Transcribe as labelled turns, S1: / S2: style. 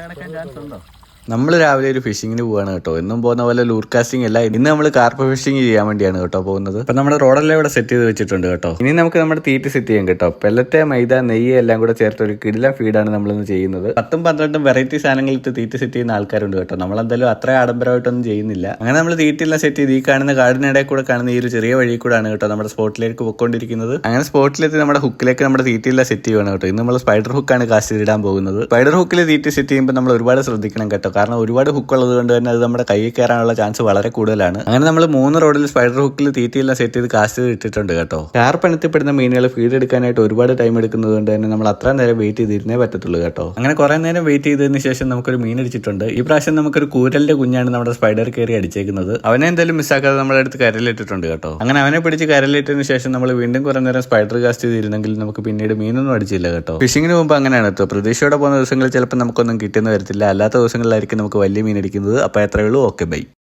S1: കിടക്കാൻ ചാൻസ് ഉണ്ടോ
S2: നമ്മൾ രാവിലെ ഒരു ഫിഷിങ്ങിന് പോവാണ് കേട്ടോ. എന്നും പോകുന്ന പോലെ ലൂർ കാസ്റ്റിംഗ് അല്ല. ഇന്ന് നമ്മൾ കാർപ്പ് ഫിഷിംഗ് ചെയ്യാൻ വേണ്ടിയാണ് കേട്ടോ പോകുന്നത്. അപ്പൊ നമ്മുടെ റോഡെല്ലാം ഇവിടെ സെറ്റ് ചെയ്ത് വെച്ചിട്ടുണ്ട് കേട്ടോ. ഇനി നമുക്ക് നമ്മുടെ തീറ്റ് സെറ്റ് ചെയ്യാം കേട്ടോ. പെല്ലത്തെ മൈദ നെയ്യ് എല്ലാം കൂടെ ചേർത്ത് ഒരു കിടിലം ഫീഡാണ് നമ്മളിന്ന് ചെയ്യുന്നത്. പത്തും പന്ത്രണ്ടും വെറൈറ്റി സാധനങ്ങളിട്ട് തീറ്റ് സെറ്റ് ചെയ്യുന്ന ആൾക്കാരുണ്ട് കേട്ടോ. നമ്മളെന്തായാലും അത്ര ആഡംബരമായിട്ടൊന്നും ചെയ്യുന്നില്ല. അങ്ങനെ നമ്മൾ തീറ്റെല്ലാം സെറ്റ് ചെയ്ത് ഈ കാണുന്ന കാടിനിടയിൽ കൂടെ കാണുന്ന ഈ ഒരു ചെറിയ വഴി കൂടാണ് കേട്ടോ നമ്മുടെ സ്പോട്ടിലേക്ക് പോയിക്കൊണ്ടിരിക്കുന്നത്. അങ്ങനെ സ്പോട്ടിലെത്തി നമ്മുടെ ഹുക്കിലേക്ക് നമ്മുടെ തീറ്റയെല്ലാം സെറ്റ് ചെയ്യുവാണ് കേട്ടോ. ഇന്ന് നമ്മൾ സ്പൈഡർ ഹുക്കാണ് കാസ്റ്റ് ഇടാൻ പോകുന്നത്. സ്പൈഡർ ഹുക്കിൽ തീറ്റ് സെറ്റ് ചെയ്യുമ്പോൾ നമ്മൾ ഒരുപാട് ശ്രദ്ധിക്കണം കേട്ടോ. കാരണം ഒരുപാട് ഹുക്ക് ഉള്ളത് കൊണ്ട് തന്നെ അത് നമ്മുടെ കൈയിൽ കയറാനുള്ള ചാൻസ് വളരെ കൂടുതലാണ്. അങ്ങനെ നമ്മൾ മൂന്ന് റോഡിൽ സ്പൈഡർ ഹുക്കിൽ തീറ്റയെല്ലാം സെറ്റ് ചെയ്ത് കാസ്റ്റ് ഇട്ടിട്ടുണ്ട് കേട്ടോ. കാർപ്പണത്തിൽപ്പെടുന്ന മീനുകൾ ഫീഡ് എടുക്കാനായിട്ട് ഒരുപാട് ടൈം എടുക്കുന്നത് കൊണ്ട് തന്നെ നമ്മൾ അത്ര നേരം വെയിറ്റ് ചെയ്തിരുന്നേ പറ്റത്തുള്ളൂ കേട്ടോ. അങ്ങനെ കുറെ നേരം വെയിറ്റ് ചെയ്തതിന് ശേഷം നമുക്കൊരു മീൻ അടിച്ചിട്ടുണ്ട് ഈ പ്രാവശ്യം നമുക്കൊരു കൂരലിന്റെ കുഞ്ഞാണ് നമ്മുടെ സ്പൈഡർ കയറി അടിച്ചേക്കുന്നത്. അവനെ എന്തായാലും മിസ്സാക്കാതെ നമ്മുടെ അടുത്ത് കരലിട്ടിട്ടുണ്ട് കേട്ടോ. അങ്ങനെ അവനെ പിടിച്ച് കരലിട്ടതിന് ശേഷം നമ്മൾ വീണ്ടും കുറെ നേരം സ്പൈഡർ കാസ്റ്റ് ചെയ്തിരുന്നെങ്കിൽ നമുക്ക് പിന്നീട് മീനൊന്നും അടിച്ചില്ല കേട്ടോ. ഫിഷിങ്ങിന് മുമ്പ് അങ്ങനെയാണ് കേട്ടോ. പ്രതീക്ഷയോടെ പോകുന്ന ദിവസങ്ങളിൽ ചിലപ്പോൾ നമുക്കൊന്നും കിട്ടുന്ന വരത്തില്ല. അല്ലാത്ത ദിവസങ്ങളിലായിരിക്കും നമുക്ക് വലിയ മീൻ അടിക്കുന്നത്? അപ്പോൾ എത്രയേ ഉള്ളൂ. Okay bye